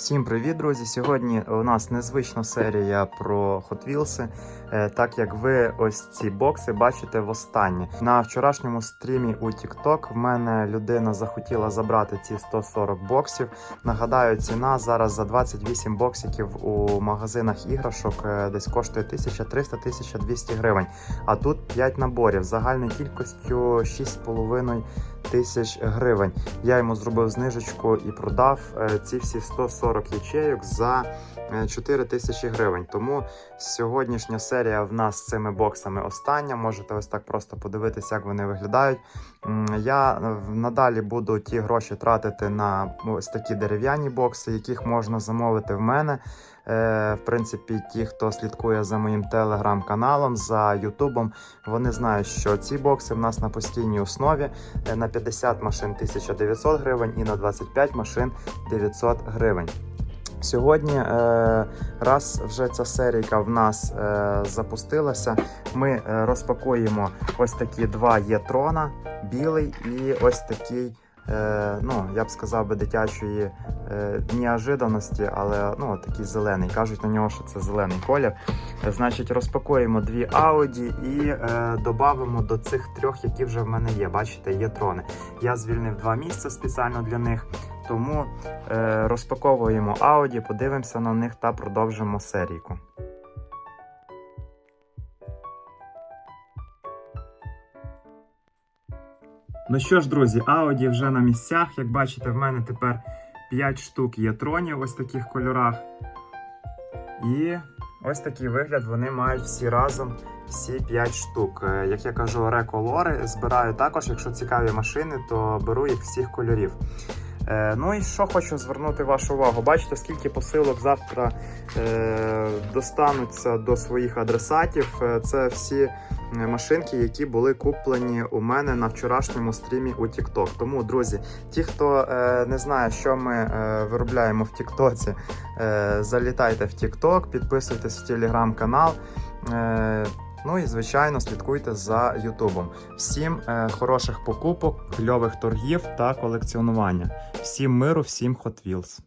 Всім привіт, друзі! Сьогодні у нас незвична серія про Hot Wheels, е, так як ви ось ці бокси бачите востаннє. На вчорашньому стрімі у TikTok в мене людина захотіла забрати ці 140 боксів. Нагадаю, ціна зараз за 28 боксиків у магазинах іграшок е, десь коштує 1300-1200 гривень. А тут 5 наборів загальною кількістю 6,5 тисяч гривень. Я йому зробив знижечку і продав е, ці всі 140 ячейок за е, 4 тисячі гривень. Тому сьогоднішня серія в нас з цими боксами остання. Можете ось так просто подивитися, як вони виглядають. Я е, надалі буду ті гроші тратити на ось такі дерев'яні бокси, яких можна замовити в мене. Е, В принципі, ті, хто слідкує за моїм телеграм-каналом, за Ютубом, вони знають, що ці бокси в нас на постійній основі Е, на 50 машин 1900 гривень і на 25 машин 900 гривень. Сьогодні, е, раз вже ця серійка в нас запустилася, ми розпакуємо ось такі два єтрона, білий і ось такий. Е, Ну, я б сказав би дитячої е, неожиданості, але ну, такий зелений. Кажуть на нього, що це зелений колір. Значить, розпакуємо дві Audi і е, додамо до цих трьох, які вже в мене є. Бачите, є трони. Я звільнив два місця спеціально для них. Тому е, розпаковуємо Audi, подивимося на них та продовжимо серійку. Ну що ж, друзі, Audi вже на місцях. Як бачите, в мене тепер 5 штук є тронів ось таких кольорах. І ось такий вигляд вони мають всі разом. Всі 5 штук. Е, Як я кажу, реколори збираю також. Якщо цікаві машини, то беру їх всіх кольорів. Е, ну і що хочу звернути вашу увагу. Бачите, скільки посилок завтра е, достануться до своїх адресатів. Е, Це всі машинки, які були куплені у мене на вчорашньому стрімі у TikTok. Тому, друзі, ті, хто не знає, що ми виробляємо в TikTok, залітайте в TikTok, підписуйтесь в телеграм-канал. Ну і звичайно слідкуйте за Ютубом. Всім е, хороших покупок, кльових торгів та колекціонування. Всім миру, всім Hot Wheels.